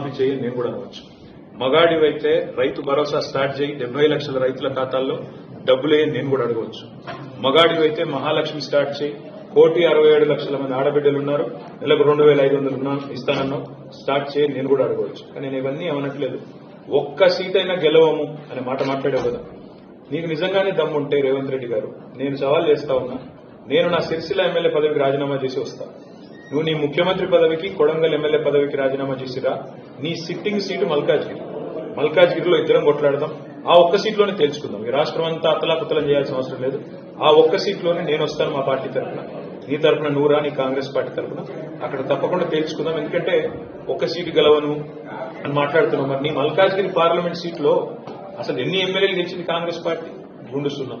రుణమాఫీ చేయి నేను కూడా అనవచ్చు. మగాడివైతే రైతు భరోసా స్టార్ట్ చేయి డెబ్బై లక్షల రైతుల ఖాతాల్లో డబ్బులే నేను కూడా అడగవచ్చు. మగాడివైతే మహాలక్ష్మి స్టార్ట్ చేయి కోటి అరవై ఏడు లక్షల మంది ఆడబిడ్డలు ఉన్నారు నెలకు రెండు వేల ఐదు వందలు ఉన్నా స్టార్ట్ చేయి నేను కూడా అడగవచ్చు. కానీ నేను ఇవన్నీ ఏమనట్లేదు. ఒక్క సీట్ అయినా గెలవము అనే మాట మాట్లాడావు కదా. నీకు నిజంగానే దమ్ముంటే రేవంత్ రెడ్డి గారు. నేను సవాల్ చేస్తా ఉన్నా నేను నా సిరిసిల్ల ఎమ్మెల్యే పదవికి రాజీనామా చేసి వస్తా. నువ్వు నీ ముఖ్యమంత్రి పదవికి కొడంగల్ ఎమ్మెల్యే పదవికి రాజీనామా చేసిరా? నీ సిట్టింగ్ సీటు మల్కాజ్గిరి. మల్కాజ్గిరిలో ఇద్దరం కొట్లాడదాం. ఆ ఒక్క సీట్లోనే తేల్చుకుందాం. ఈ రాష్ట్రం అంతా అతలాకుతలం చేయాల్సిన అవసరం లేదు. ఆ ఒక్క సీట్లోనే నేను వస్తాను మా పార్టీ తరఫున. నీ తరఫున నువ్వురా నీ కాంగ్రెస్ పార్టీ తరఫున. అక్కడ తప్పకుండా తేల్చుకుందాం. ఎందుకంటే ఒక్క సీటు గెలవను అని మాట్లాడుతున్నాం మరి నీ మల్కాజ్గిరి పార్లమెంట్ సీట్లో అసలు ఎన్ని ఎమ్మెల్యేలు గెలిచింది కాంగ్రెస్ పార్టీ? గుండుస్తున్నాం